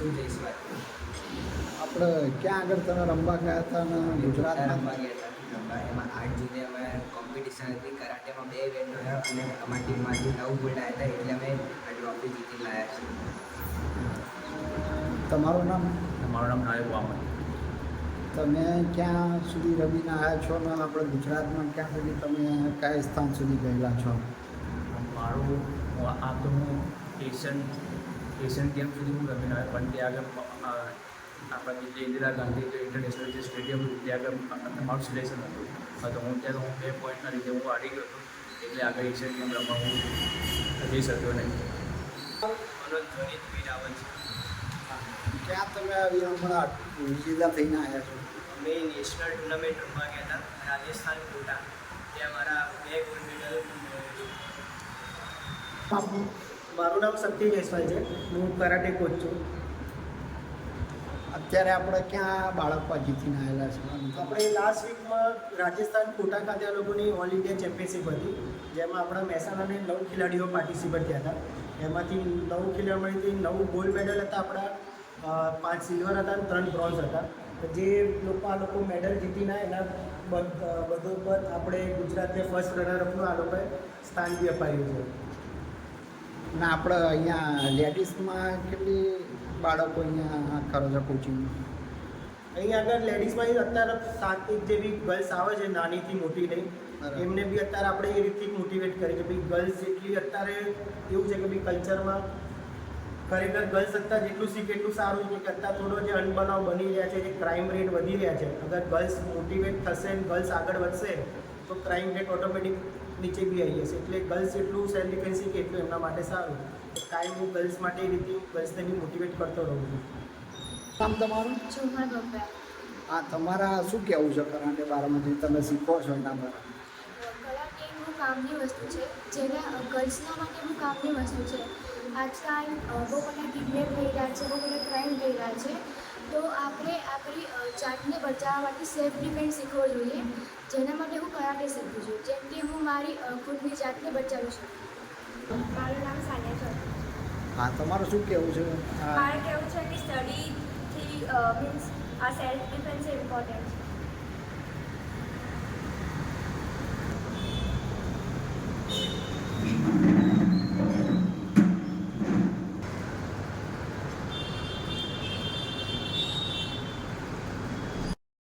આપણે ક્યાં આગળ તમે રમવા ગયા હતા અને ગુજરાતમાં? રમવા ગયા હતા એમાં આઠ જૂને અમે કોમ્પિટિશન હતી કરાટેમાં બે ઇવેન્ટ હતા અને અમારી ટીમમાંથી નવ ગોલ્ડ આવ્યા હતા એટલે અમે આ ટ્રોફી જીતી લાવ્યા છીએ. તમારું નામ? મારું નામ નાયક વામન. તમે ક્યાં સુધી રમીને આવ્યા છો ને આપણે ગુજરાતમાં ક્યાં સુધી તમે કયા સ્થાન સુધી ગયેલા છો? મારું આ તો હું એશિયન એશિયન ગેમ સુધી હું રમીને આવ્યો પણ ત્યાં આગળ અ, આપણા જે ઇન્દિરા ગાંધી જે ઇન્ટરનેશનલ જે સ્ટેડિયમ હતું ત્યાં આગળ મારું સિલેક્શન હતું હા તો હું ત્યારે હું બે પોઈન્ટના લીધે હું હારી ગયો હતો એટલે આગળ એશિયન ગેમ રમવા હું જઈ શક્યો નહીં મનોજ ધોની વીરાવન છે ક્યાં તમે આવી હમણાં વિજેતા થઈને આવ્યા છો અમે નેશનલ ટુર્નામેન્ટ રમવા ગયા હતા રાજસ્થાન કોટા ત્યાં મારા બે ગોલ્ડ મેડલ મારું નામ શક્તિ જયસ્વાલ છે. હું કરાટે કોચ છું. અત્યારે આપણે ક્યાં બાળકો જીતીને આવેલા છે? આપણે લાસ્ટ વીકમાં રાજસ્થાન કોટા ખાતે આ લોકોની ઓલ ઇન્ડિયા ચેમ્પિયનશિપ હતી. જેમાં આપણા મહેસાણાને નવ ખેલાડીઓ પાર્ટિસિપેટ થયા હતા. એમાંથી નવ ખેલાડીઓમાંથી નવ ગોલ્ડ મેડલ હતા આપણા. પાંચ સિલ્વર હતા અને ત્રણ બ્રોન્ઝ હતા. જે લોકો આ લોકો મેડલ જીતીના એના બધ- પર આપણે ગુજરાતને ફર્સ્ટ રનરઅપનું આ લોકોએ સ્થાન બી અપાયું છે. અને આપણે અહીંયા લેડીઝમાં કેટલી બાળકો અહીંયા કરો છો કોચિંગ અહીંયા આગળ લેડીઝમાં અત્યારે સાત એક જેવી ગર્લ્સ આવે છે નાનીથી મોટી નહીં એમને બી અત્યારે આપણે એ રીતથી મોટિવેટ કરીએ કે ભાઈ ગર્લ્સ જેટલી અત્યારે એવું છે કે ભાઈ કલ્ચરમાં ખરેખર ગર્લ્સ અત્યારે જેટલું શીખે એટલું સારું છે કે અત્યારે થોડો જે અનબનાવ બની રહ્યા છે જે ક્રાઇમ રેટ વધી રહ્યા છે. અગર ગર્લ્સ મોટિવેટ થશે ને ગર્લ્સ આગળ વધશે તો ક્રાઇમ રેટ ઓટોમેટિક નીચે બી આવી જશે. એટલે ગર્લ્સ એટલું સેલ્ફ ડિફેન્સ શીખે એટલું એમના માટે સારું. કાંઈ હું ગર્લ્સ માટે એ રીતે ગર્લ્સને બી મોટિવેટ કરતો રહું છું. કામ તમારું? હા તમારા શું કહેવું છે કરાટે બારામાં જે તમે શીખો છો એના બહુ કામની વસ્તુ છે. જેને ગર્લ્સના માટે બહુ કામની વસ્તુ છે. આજકાલ બહુ બધા કિડનેપ થઈ રહ્યા છે બહુ બધા ક્રાઇમ થઈ રહ્યા છે. તો આપણે આપણી જાતને બચાવવા માટે સેલ્ફ ડિફેન્સ શીખવો જોઈએ. જેના માટે હું કરાટે શીખું છું જેમ કે હું મારી ખુદની જાતને બચાવી શકું. મારું નામ સાનિયા ચૌહાણ હા તમારું શું કહેવું છે? મારે કહેવું છે કે સ્ટડીથી મીન્સ આ સેલ્ફ ડિફેન્સ ઇમ્પોર્ટન્ટ છે.